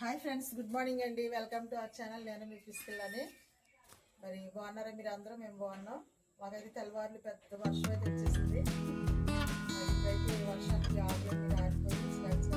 Hi friends good morning అండి. Welcome to our channel. నేను మీ తీసుకెళ్ళాలి మరి బాగున్నారా మీరు అందరూ? మేము బాగున్నాం. మాకైతే తెల్లవారులు పెద్ద వర్షం అయితే వచ్చేసింది. ఇప్పుడైతే వర్షానికి ఆకులన్నీ రాలిపోయి స్లైడ్స్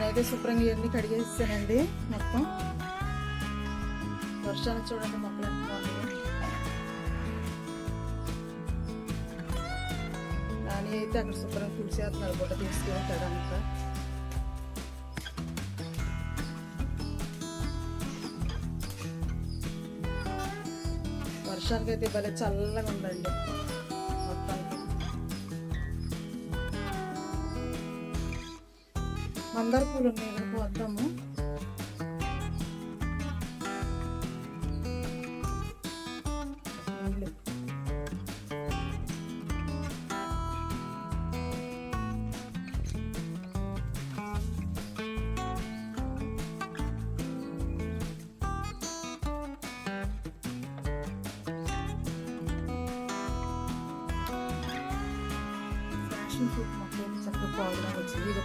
నేనైతే శుభ్రంగా ఇవన్నీ కడిగేసానండి మొత్తం. వర్షాలు చూడండి మొక్కలు ఎంత నాని అయితే అక్కడ శుభ్రంగా తుడిచేస్తున్నాడు బుట్ట తీసుకెళ్తాడు అంతా. వర్షానికి అయితే భలే చల్లగా ఉందండి. మందార పూలు ఉన్నాయి ఇక్కడ పోద్దాము నీళ్ళు. ఫ్యాషన్ ఫ్రూట్ మొక్కలు చక్కగా వచ్చింది ఇక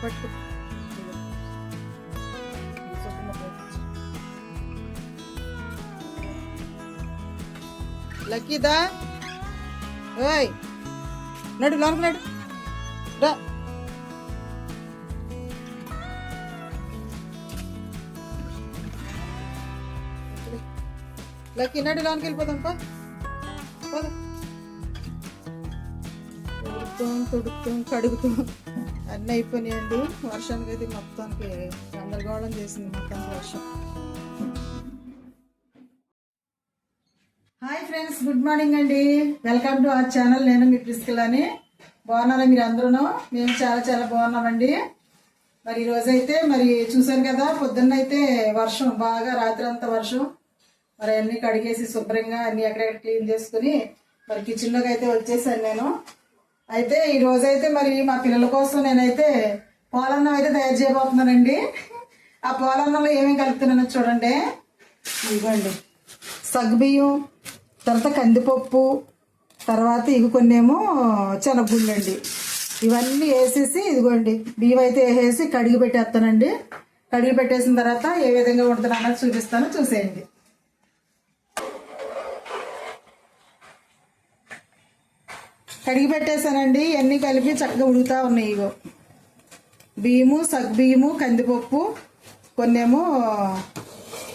లక్కీదా ఓయ్ నడు లోనకు నడు. రా. లక్కీ నడు లోనికి వెళ్ళిపోదాం పా. పోదా. కడుగుతాం. అన్నీ అయిపోయినాయండి. వర్షానికి అయితే మొత్తానికి గందరగోళం చేసింది మొత్తానికి వర్షం. హాయ్ ఫ్రెండ్స్ గుడ్ మార్నింగ్ అండి. Welcome to our channel. నేను మీ ప్రిస్కిల్లాని బాగున్నారా మీరు అందరూ మేము చాలా చాలా బాగున్నామండి. మరి ఈరోజైతే మరి చూసాను కదా పొద్దున్న అయితే వర్షం బాగా రాత్రి అంతా వర్షం. మరి అన్ని కడిగేసి శుభ్రంగా అన్ని ఎక్కడెక్కడ క్లీన్ చేసుకుని మరి కిచెన్లోకి అయితే వచ్చేసాను నేను. అయితే ఈ రోజైతే మరి మా పిల్లల కోసం నేనైతే పోలన్నం అయితే తయారు చేయబోతున్నానండి. ఆ పోలన్నంలో ఏమేమి కలుపుతున్నానో చూడండి. ఇవ్వండి సగ్గుబియ్యం తర్వాత కందిపప్పు తర్వాత ఇవి కొన్ని ఏమో శనగగుళ్ళు అండి ఇవన్నీ వేసేసి ఇదిగోండి బియ్యం అయితే వేసేసి కడిగి పెట్టేస్తానండి. కడిగి పెట్టేసిన తర్వాత ఏ విధంగా ఉంటుందో అన్నది చూపిస్తాను చూసేయండి. కడిగి పెట్టేశానండి ఇవన్నీ కలిపి చక్కగా ఉడుకుతా ఉన్నాయి ఇగో. బియ్యము సగ్బియ్యము కందిపప్పు కొన్నేమో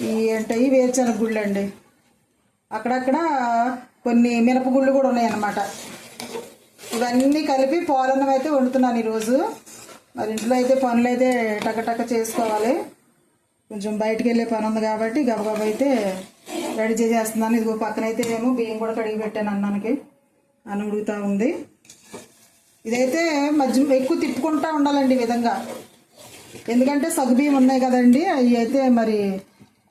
ఈ ఏంటవి వేరుశనగ గుళ్ళు అండి అక్కడక్కడ కొన్ని మినపగుళ్ళు కూడా ఉన్నాయన్నమాట. ఇవన్నీ కలిపి పాలన్నం అయితే వండుతున్నాను ఈరోజు. మరి ఇంట్లో అయితే పనులు అయితే టకటక చేసుకోవాలి. కొంచెం బయటికి వెళ్ళే పని ఉంది కాబట్టి గబగబ అయితే రెడీ చేసేస్తున్నాను. ఇదిగో పక్కనైతే ఏమో బియ్యం కూడా కడిగి పెట్టాను అన్నానికి. అన్నం ఉడుగుతూ ఉంది. ఇదైతే మధ్య ఎక్కువ తిప్పుకుంటూ ఉండాలండి ఈ విధంగా. ఎందుకంటే సగ్గుబియ్యం ఉన్నాయి కదండి అవి అయితే మరి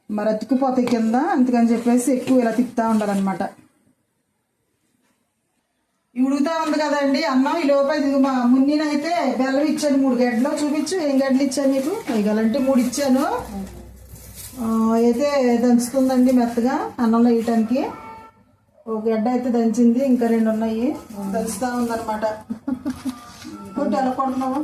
మరి అతుక్కుపోతాయి కింద అందుకని చెప్పేసి ఎక్కువ ఇలా తిప్పుతూ ఉండాలన్నమాట. ఉడుగుతా ఉంది కదండి అన్నం ఈ లోపల మా మున్నినైతే బెల్లం ఇచ్చాను మూడు గడ్డలు. చూపించు ఏం గడ్డలు ఇచ్చాను నీకు ఇగలంటే మూడు ఇచ్చాను. అయితే దంచుతుందండి మెత్తగా అన్నంలో వేయటానికి. ఒక గడ్డ అయితే దంచింది ఇంకా రెండు ఉన్నాయి. దంచుతా ఉందన్నమాట. కొట్టు ఎలా కొడుతున్నావు?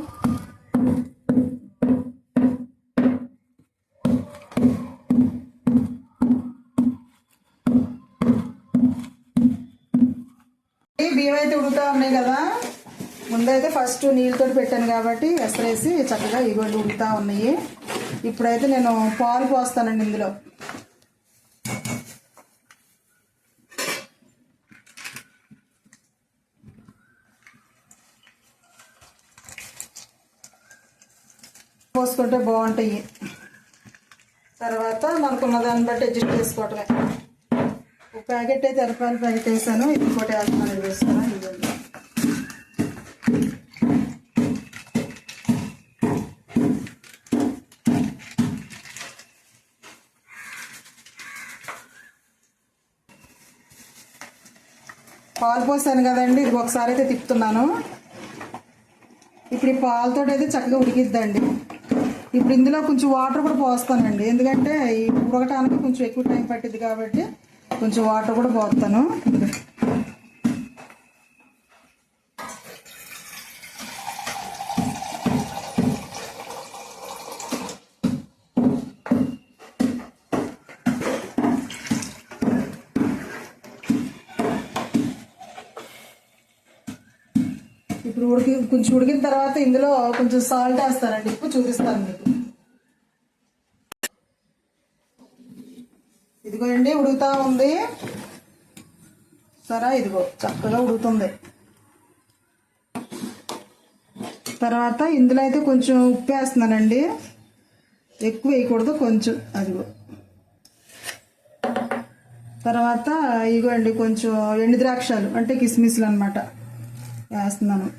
అయితే ఉడుకుతా ఉన్నాయి కదా? ముందైతే ఫస్ట్ నీళ్ళతో పెట్టాను కాబట్టి ఎసరేసి చక్కగా ఇగోళ్ళు ఉడుకుతా ఉన్నాయి. ఇప్పుడైతే నేను పాలు పోస్తానండి ఇందులో. పోసుకుంటే బాగుంటాయి. తర్వాత మనకున్న దాన్ని బట్టి అడ్జస్ట్ చేసుకోవటమే. ఒక ప్యాకెట్ అయితే ఎరపాయలు ప్యాకెట్ వేసాను ఇంకోటి వేస్తాను. పాలు పోసాను కదండి. ఇది ఒకసారి అయితే తిప్పుతున్నాను. ఇప్పుడు ఈ పాలతో అయితే చక్కగా ఉడికిద్దండి. ఇప్పుడు ఇందులో కొంచెం వాటర్ కూడా పోస్తానండి. ఎందుకంటే ఈ ఉడకటానికి కొంచెం ఎక్కువ టైం పట్టింది కాబట్టి కొంచెం వాటర్ కూడా పోస్తాను. ఉడికి కొంచెం ఉడికిన తర్వాత ఇందులో కొంచెం సాల్ట్ వేస్తానండి. ఇప్పుడు చూపిస్తాను మీకు. ఇదిగోండి ఉడుకుతా ఉంది. సరే ఇదిగో చక్కగా ఉడుకుతుంది. తర్వాత ఇందులో అయితే కొంచెం ఉప్పు వేస్తున్నానండి. ఎక్కువ వేయకూడదు కొంచెం అదిగో. తర్వాత ఇగోండి కొంచెం ఎండు ద్రాక్షలు అంటే కిస్మిస్లు అనమాట వేస్తున్నాను.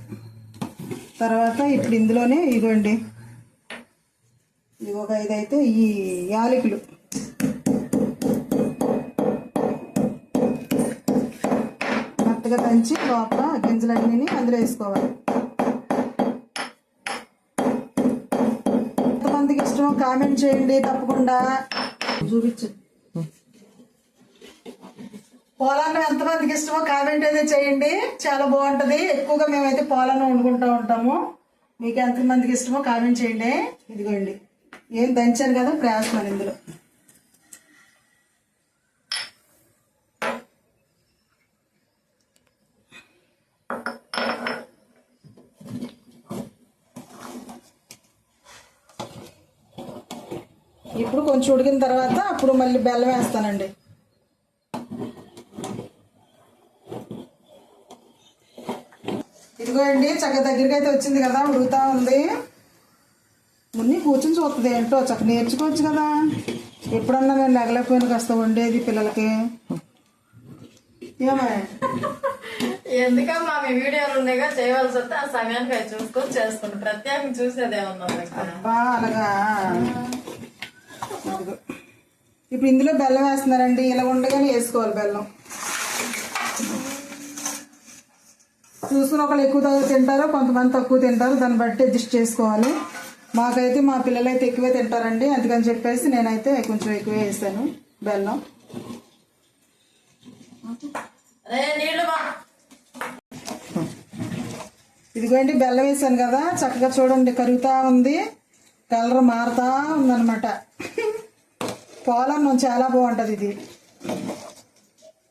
తర్వాత ఇప్పుడు ఇందులోనే ఇగోండి ఇది ఒక ఇదైతే ఈ యాలకులు. మెత్తగా దంచి లోపల గింజలన్నీ అందులో వేసుకోవాలి. ఎంతమందికి ఇష్టమో కామెంట్ చేయండి తప్పకుండా. చూపించు. పోలాన్నం ఎంతమందికి ఇష్టమో కామెంట్ అయితే చేయండి. చాలా బాగుంటది. ఎక్కువగా మేమైతే పోలాన్నం వండుకుంటూ ఉంటాము. మీకు ఎంతమందికి ఇష్టమో కామెంట్ చేయండి. ఇదిగోండి. ఏం దంచాను కదా ప్రయాసం ఇందులో. ఇప్పుడు కొంచెం ఉడికిన తర్వాత అప్పుడు మళ్ళీ బెల్లం వేస్తానండి. ఇదిగో అండి చక్క దగ్గరికి అయితే వచ్చింది కదా ఉడుకుతా ఉంది. మున్ని కూర్చొని చూస్తుంది ఏంటో చక్క నేర్చుకోవచ్చు కదా. ఎప్పుడన్నా నేను నెగలేకపోయిన కాస్త వండేది పిల్లలకి. ఏమా. ఎందుకమ్మా మీ వీడియోలు ఉండేగా చేయవలసి వస్తే ఆ సమయానికి అవి చూసుకొని చేసుకుంటాం ప్రత్యేకం చూసేది ఏమన్నా అలాగా. ఇప్పుడు ఇందులో బెల్లం వేస్తున్నారండి. ఇలా ఉండగానే వేసుకోవాలి బెల్లం. చూసుకుని ఒకళ్ళు ఎక్కువ తింటారు కొంతమంది తక్కువ తింటారు. దాన్ని బట్టి అడ్జస్ట్ చేసుకోవాలి. మాకైతే మా పిల్లలు అయితే ఎక్కువే తింటారండి. అందుకని చెప్పేసి నేనైతే కొంచెం ఎక్కువే వేసాను. బెల్లం. ఇదిగోండి బెల్లం వేసాను కదా. చక్కగా చూడండి కరుగుతా ఉంది. కలర్ మారుతా ఉందన్నమాట. పోలన్నం చాలా బాగుంటుంది ఇది.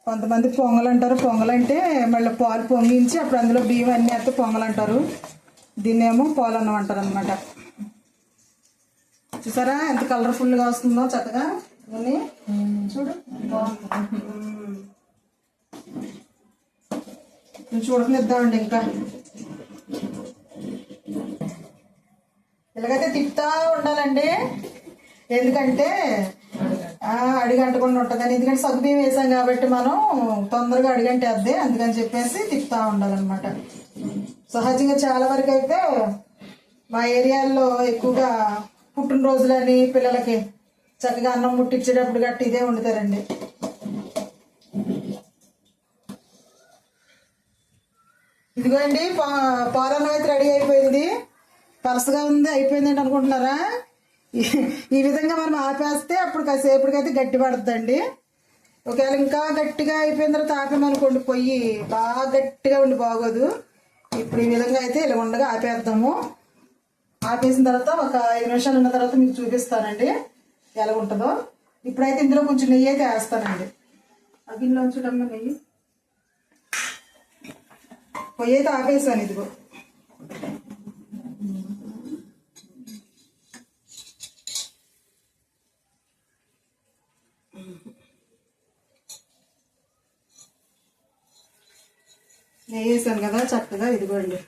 కొంతమంది పొంగల్ అంటారు. పొంగల్ అంటే మళ్ళీ పాలు పొంగించి అప్పుడు అందులో బియ్యం అన్నీ అయితే పొంగల్ అంటారు. దీన్నేమో పోలన్నం అంటారు అనమాట చూసారా? ఎంత కలర్ఫుల్గా వస్తుందో చక్కగా. ఇవన్నీ చూడు. బాగుంది. మ్మ్. ఇంకా? ఇలాగైతే తిప్పుతా ఉండాలండి. ఎందుకంటే అడిగంటకుండా ఉంటుందని ఎందుకంటే సగ్గుబియ్యం వేసాం కాబట్టి మనం తొందరగా అడిగంటేద్ది అందుకని చెప్పేసి తిప్పుతూ ఉండాలన్నమాట. సహజంగా చాలా వరకు అయితే మా ఏరియాల్లో ఎక్కువగా పుట్టినరోజులని పిల్లలకి చక్కగా అన్నం ముట్టించేటప్పుడు గట్టి ఇదే వండుతారండి. ఇదిగోండి పా- పాలన్నం అయితే రెడీ అయిపోయింది. పలసగా ఉంది అయిపోయింది అనుకుంటున్నారా? ఈ- విధంగా మనం ఆపేస్తే అప్పుడు కాసేపటికైతే గట్టి పడుతుందండి ఒకవేళ ఇంకా గట్టిగా అయిపోయిన తర్వాత ఆపామనుకోండి పొయ్యి బాగా గట్టిగా ఉండి బాగోదు. ఇప్పుడు ఈ విధంగా అయితే ఇలా ఉండగా ఆపేద్దాము. ఆపేసిన తర్వాత ఒక ఐదు నిమిషాలు ఉన్న తర్వాత మీకు చూపిస్తానండి ఎలా ఉంటుందో. ఇప్పుడైతే ఇందులో కొంచెం నెయ్యి అయితే వేస్తానండి. ఆ ఉంచడం నెయ్యి. పొయ్యి అయితే ఆపేసాను ఇదిగో. నెయ్యి వేసాను కదా చక్కగా ఇదిగోండి.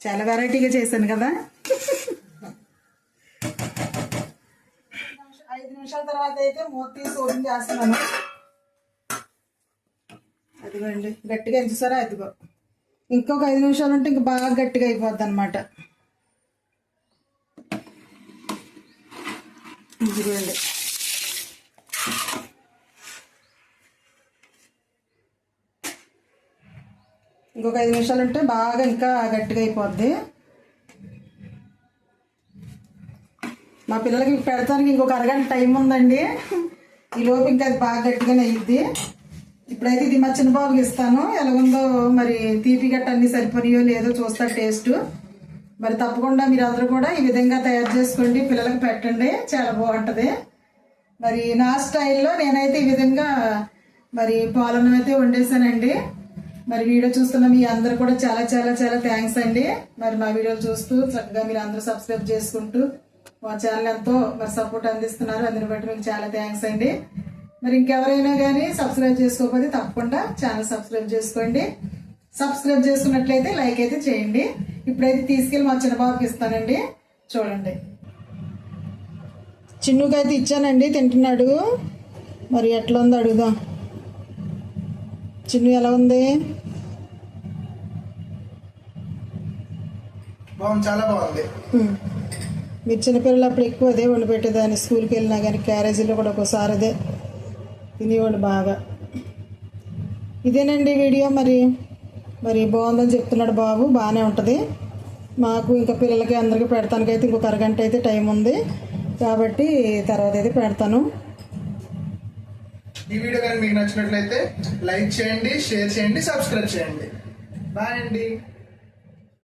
చాలా వెరైటీగా చేశాను కదా. ఐదు నిమిషాల తర్వాత అయితే మూత తీసి ఓపెన్ చేస్తున్నాను. అదిగోండి గట్టిగా ఎంచుసారా అదిగో. ఇంకొక ఐదు నిమిషాలు ఉంటే ఇంక బాగా గట్టిగా అయిపోద్ది అనమాట ఇదిగోండి. ఇంకొక ఐదు నిమిషాలు ఉంటే బాగా ఇంకా గట్టిగా అయిపోద్ది. మా పిల్లలకి పెడతానికి ఇంకొక అరగంట టైం ఉందండి. ఈలోపు ఇంకా అది బాగా గట్టిగానే అయ్యిద్ది ఇప్పుడైతే ఇది మా చిన్న బాబుకి ఇస్తాను. ఎలాగుందో మరి తీపి గట్ట అన్ని సరిపోయో లేదో చూస్తా టేస్ట్. మరి తప్పకుండా మీరు అందరూ కూడా ఈ విధంగా తయారు చేసుకోండి. పిల్లలకు పెట్టండి. చాలా బాగుంటుంది. మరి నా స్టైల్లో నేనైతే ఈ విధంగా మరి పాలన్నం అయితే వండేసానండి మరి వీడియో చూస్తున్న మీ అందరు కూడా చాలా చాలా చాలా థ్యాంక్స్ అండి. మరి మా వీడియోలు చూస్తూ చక్కగా మీరు అందరూ సబ్స్క్రైబ్ చేసుకుంటూ మా ఛానల్ ఎంతో మరి సపోర్ట్ అందిస్తున్నారు. అందుని బట్టి మీకు చాలా థ్యాంక్స్ అండి. మరి ఇంకెవరైనా కానీ సబ్స్క్రైబ్ చేసుకోకపోతే తప్పకుండా ఛానల్ సబ్స్క్రైబ్ చేసుకోండి. సబ్స్క్రైబ్ చేసుకున్నట్లయితే లైక్ అయితే చేయండి. ఇప్పుడైతే తీసుకెళ్ళి మా చిన్న బాబుకి ఇస్తానండి. చూడండి. చిన్నుకి అయితే ఇచ్చానండి తింటున్నాడు. మరి ఎట్లా ఉందో అడుగుదాం. చిన్ను ఎలా ఉంది? బాగుంది చాలా బాగుంది. మీరు చిన్నపిల్లలు అప్పుడు ఎక్కువ అదే వండి పెట్టేదాన్ని స్కూల్కి వెళ్ళినా కానీ క్యారేజీలో కూడా ఒకసారి అదే తినేవాడు బాగా. ఇదేనండి వీడియో మరి? మరి బాగుందని చెప్తున్నాడు బాబు బాగానే ఉంటుంది. మాకు ఇంకా పిల్లలకి అందరికీ పెడతానికైతే ఇంకొక అరగంట అయితే టైం ఉంది. కాబట్టి తర్వాత అయితే పెడతాను. ఈ వీడియో కానీ మీకు నచ్చినట్లయితే లైక్ చేయండి షేర్ చేయండి సబ్స్క్రైబ్ చేయండి. బాయ్ అండి.